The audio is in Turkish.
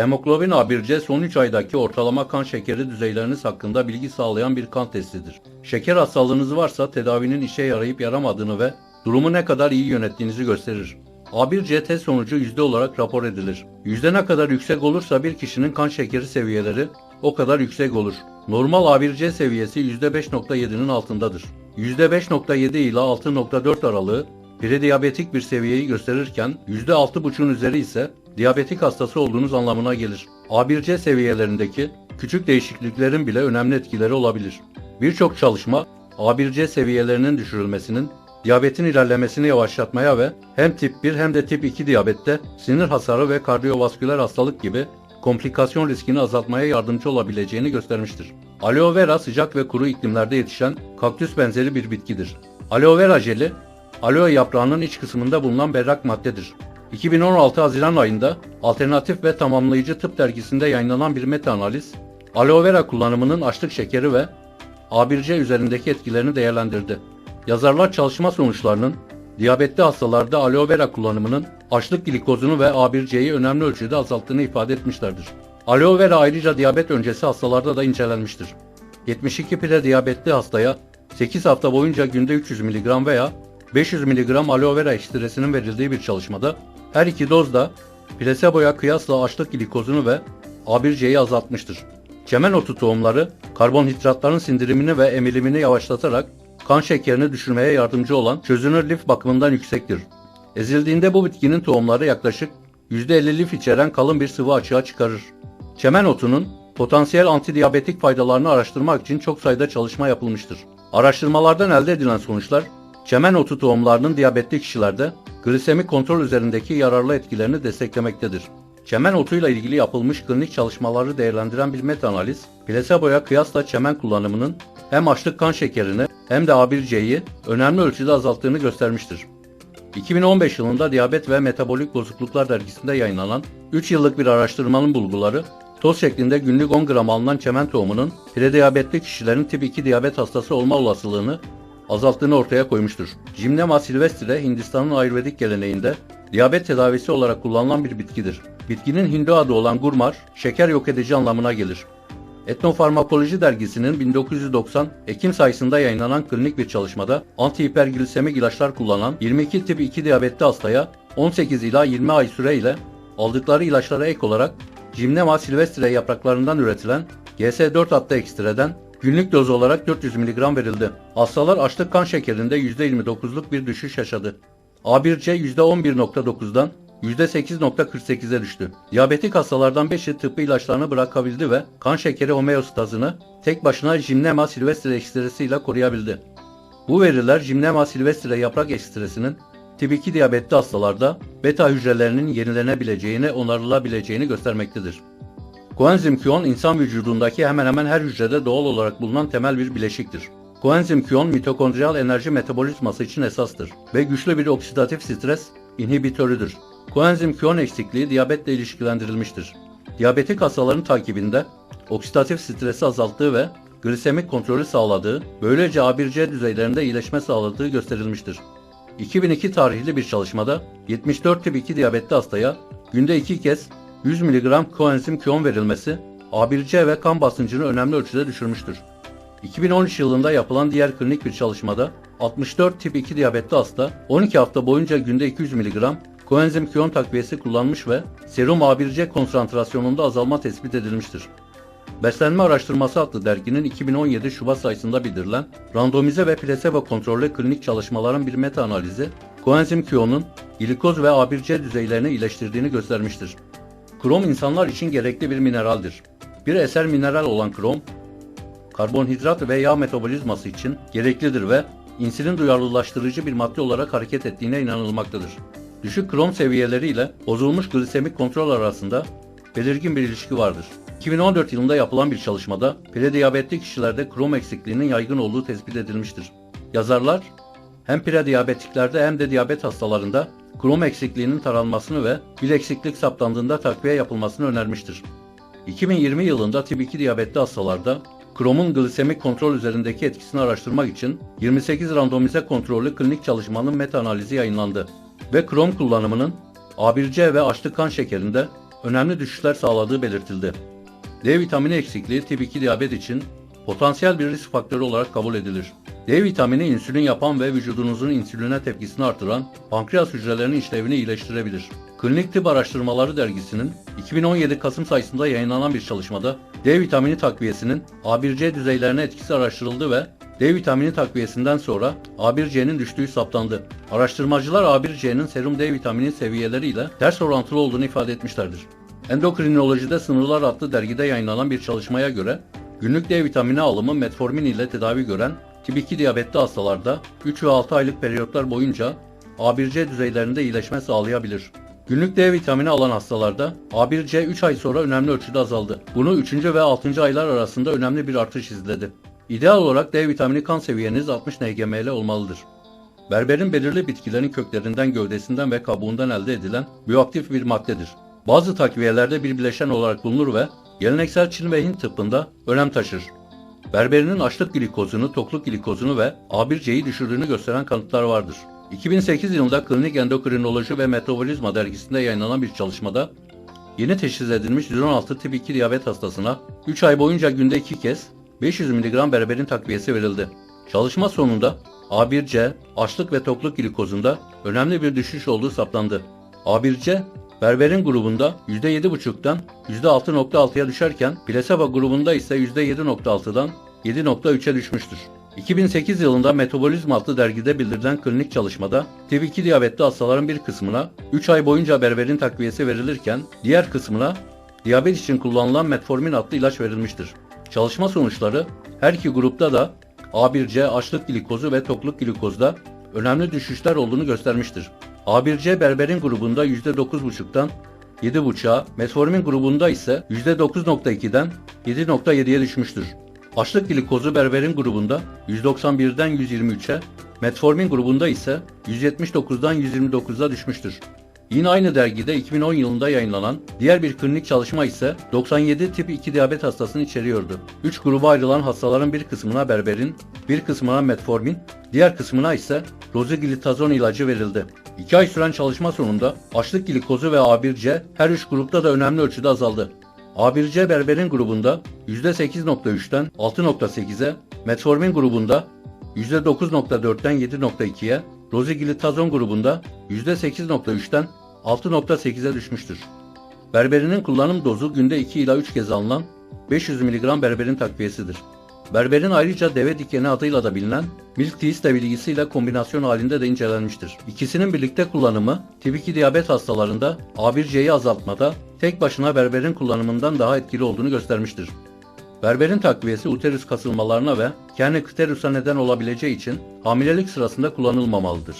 Hemoglobin A1C son 3 aydaki ortalama kan şekeri düzeyleriniz hakkında bilgi sağlayan bir kan testidir. Şeker hastalığınız varsa tedavinin işe yarayıp yaramadığını ve durumu ne kadar iyi yönettiğinizi gösterir. A1C test sonucu yüzde olarak rapor edilir. Yüzde ne kadar yüksek olursa bir kişinin kan şekeri seviyeleri o kadar yüksek olur. Normal A1C seviyesi %5.7'nin altındadır. %5.7 ile 6.4 aralığı prediyabetik bir seviyeyi gösterirken %6.5'un üzeri ise diyabetik hastası olduğunuz anlamına gelir. A1C seviyelerindeki küçük değişikliklerin bile önemli etkileri olabilir. Birçok çalışma A1C seviyelerinin düşürülmesinin diyabetin ilerlemesini yavaşlatmaya ve hem tip 1 hem de tip 2 diyabette sinir hasarı ve kardiyovasküler hastalık gibi komplikasyon riskini azaltmaya yardımcı olabileceğini göstermiştir. Aloe vera sıcak ve kuru iklimlerde yetişen kaktüs benzeri bir bitkidir. Aloe vera jeli, aloe yaprağının iç kısmında bulunan berrak maddedir. 2016 Haziran ayında Alternatif ve Tamamlayıcı Tıp dergisinde yayınlanan bir meta-analiz, aloe vera kullanımının açlık şekeri ve A1C üzerindeki etkilerini değerlendirdi. Yazarlar çalışma sonuçlarının diyabetli hastalarda aloe vera kullanımının açlık glikozunu ve A1C'yi önemli ölçüde azalttığını ifade etmişlerdir. Aloe vera ayrıca diyabet öncesi hastalarda da incelenmiştir. 72 prediyabetli hastaya 8 hafta boyunca günde 300 mg veya 500 mg aloe vera ekstresinin verildiği bir çalışmada her iki doz da plaseboya kıyasla açlık glikozunu ve A1C'yi azaltmıştır. Çemen otu tohumları karbonhidratların sindirimini ve emilimini yavaşlatarak kan şekerini düşürmeye yardımcı olan çözünür lif bakımından yüksektir. Ezildiğinde bu bitkinin tohumları yaklaşık %50 lif içeren kalın bir sıvı açığa çıkarır. Çemen otunun potansiyel antidiyabetik faydalarını araştırmak için çok sayıda çalışma yapılmıştır. Araştırmalardan elde edilen sonuçlar, çemen otu tohumlarının diyabetli kişilerde glisemik kontrol üzerindeki yararlı etkilerini desteklemektedir. Çemen otuyla ilgili yapılmış klinik çalışmaları değerlendiren bir meta-analiz, plaseboya kıyasla çemen kullanımının hem açlık kan şekerini hem de A1C'yi önemli ölçüde azalttığını göstermiştir. 2015 yılında Diyabet ve Metabolik Bozukluklar dergisinde yayınlanan 3 yıllık bir araştırmanın bulguları, toz şeklinde günlük 10 gram alınan çemen tohumunun prediyabetli kişilerin tip 2 diyabet hastası olma olasılığını azalttığını ortaya koymuştur. Gymnema silvestre Hindistan'ın Ayurvedik geleneğinde diyabet tedavisi olarak kullanılan bir bitkidir. Bitkinin Hindu adı olan gurmar, şeker yok edici anlamına gelir. Etnofarmakoloji dergisinin 1990 Ekim sayısında yayınlanan klinik bir çalışmada antihiperglisemik ilaçlar kullanan 22 tip 2 diyabetli hastaya 18 ila 20 ay süreyle aldıkları ilaçlara ek olarak Gymnema silvestre yapraklarından üretilen GS4 adlı ekstreden günlük doz olarak 400 mg verildi. Hastalar açlık kan şekerinde %29'luk bir düşüş yaşadı. A1C %11.9'dan %8.48'e düştü. Diyabetik hastalardan 5'i tıbbi ilaçlarını bırakabildi ve kan şekeri homeostazını tek başına Gymnema silvestre ekstresiyle koruyabildi. Bu veriler Gymnema silvestre yaprak ekstresinin tip 2 diyabetli hastalarda beta hücrelerinin yenilenebileceğini, onarılabileceğini göstermektedir. Koenzim Q10 insan vücudundaki hemen hemen her hücrede doğal olarak bulunan temel bir bileşiktir. Koenzim Q10 mitokondriyal enerji metabolizması için esastır ve güçlü bir oksidatif stres inhibitörüdür. Koenzim Q10 eksikliği diyabetle ilişkilendirilmiştir. Diyabetik hastaların takibinde oksidatif stresi azalttığı ve glisemik kontrolü sağladığı, böylece A1C düzeylerinde iyileşme sağladığı gösterilmiştir. 2002 tarihli bir çalışmada 74 tip 2 diyabetli hastaya günde 2 kez 100 mg koenzim Q10 verilmesi A1C ve kan basıncını önemli ölçüde düşürmüştür. 2013 yılında yapılan diğer klinik bir çalışmada 64 tip 2 diyabetli hasta 12 hafta boyunca günde 200 mg koenzim Q10 takviyesi kullanmış ve serum A1C konsantrasyonunda azalma tespit edilmiştir. Beslenme Araştırması adlı derginin 2017 Şubat sayısında bildirilen randomize ve plasebo kontrollü klinik çalışmaların bir meta-analizi, koenzim Q10'un glikoz ve A1C düzeylerini iyileştirdiğini göstermiştir. Krom insanlar için gerekli bir mineraldir. Bir eser mineral olan krom, karbonhidrat ve yağ metabolizması için gereklidir ve insülin duyarlılaştırıcı bir madde olarak hareket ettiğine inanılmaktadır. Düşük krom seviyeleri ile bozulmuş glisemik kontrol arasında belirgin bir ilişki vardır. 2014 yılında yapılan bir çalışmada prediyabetli kişilerde krom eksikliğinin yaygın olduğu tespit edilmiştir. Yazarlar hem prediyabetiklerde hem de diyabet hastalarında krom eksikliğinin taranmasını ve bir eksiklik saptandığında takviye yapılmasını önermiştir. 2020 yılında tip 2 diyabetli hastalarda kromun glisemik kontrol üzerindeki etkisini araştırmak için 28 randomize kontrollü klinik çalışmanın meta-analizi yayınlandı ve krom kullanımının A1C ve açlık kan şekerinde önemli düşüşler sağladığı belirtildi. D vitamini eksikliği tip 2 diyabet için potansiyel bir risk faktörü olarak kabul edilir. D vitamini insülin yapan ve vücudunuzun insüline tepkisini artıran pankreas hücrelerinin işlevini iyileştirebilir. Klinik Tıp Araştırmaları dergisinin 2017 Kasım sayısında yayınlanan bir çalışmada D vitamini takviyesinin A1C düzeylerine etkisi araştırıldı ve D vitamini takviyesinden sonra A1C'nin düştüğü saptandı. Araştırmacılar A1C'nin serum D vitamini seviyeleriyle ters orantılı olduğunu ifade etmişlerdir. Endokrinolojide Sınırlar adlı dergide yayınlanan bir çalışmaya göre günlük D vitamini alımı metformin ile tedavi gören tip 2 diyabetli hastalarda 3 ve 6 aylık periyotlar boyunca A1C düzeylerinde iyileşme sağlayabilir. Günlük D vitamini alan hastalarda A1C 3 ay sonra önemli ölçüde azaldı. Bunu 3. ve 6. aylar arasında önemli bir artış izledi. İdeal olarak D vitamini kan seviyeniz 60 NGML olmalıdır. Berberin belirli bitkilerin köklerinden, gövdesinden ve kabuğundan elde edilen bioaktif bir maddedir. Bazı takviyelerde bir bileşen olarak bulunur ve geleneksel Çin ve Hint tıbbında önem taşır. Berberinin açlık glikozunu, tokluk glikozunu ve A1C'yi düşürdüğünü gösteren kanıtlar vardır. 2008 yılında Klinik Endokrinoloji ve Metabolizma dergisinde yayınlanan bir çalışmada yeni teşhis edilmiş 116 tip 2 diyabet hastasına 3 ay boyunca günde 2 kez 500 mg berberin takviyesi verildi. Çalışma sonunda A1C, açlık ve tokluk glikozunda önemli bir düşüş olduğu saptandı. A1C, berberin grubunda %7,5'tan %6,6'ya düşerken plasebo grubunda ise %7,6'dan 7,3'e düşmüştür. 2008 yılında Metabolizm adlı dergide bildirilen klinik çalışmada tip 2 diyabetli hastaların bir kısmına 3 ay boyunca berberin takviyesi verilirken diğer kısmına diyabet için kullanılan metformin adlı ilaç verilmiştir. Çalışma sonuçları her iki grupta da A1C açlık glikozu ve tokluk glikozda önemli düşüşler olduğunu göstermiştir. A1C berberin grubunda %9,5'tan 7,5'a, metformin grubunda ise %9,2'den 7,7'ye düşmüştür. Açlık glikozu berberin grubunda 191'den 123'e, metformin grubunda ise 179'dan 129'a düşmüştür. Yine aynı dergide 2010 yılında yayınlanan diğer bir klinik çalışma ise 97 tip 2 diyabet hastasını içeriyordu. 3 gruba ayrılan hastaların bir kısmına berberin, bir kısmına metformin, diğer kısmına ise roziglitazon ilacı verildi. 2 ay süren çalışma sonunda açlık glikozu ve A1C her 3 grupta da önemli ölçüde azaldı. A1C berberin grubunda %8.3'ten 6.8'e, metformin grubunda %9.4'ten 7.2'ye, roziglitazon grubunda %8.3'ten 6.8'e düşmüştür. Berberinin kullanım dozu günde 2 ila 3 kez alınan 500 mg berberin takviyesidir. Berberin ayrıca deve dikeni adıyla da bilinen milk teasle bilgisiyle kombinasyon halinde de incelenmiştir. İkisinin birlikte kullanımı tip 2 diyabet hastalarında A1C'yi azaltmada tek başına berberin kullanımından daha etkili olduğunu göstermiştir. Berberin takviyesi uterus kasılmalarına ve kernikterus'a neden olabileceği için hamilelik sırasında kullanılmamalıdır.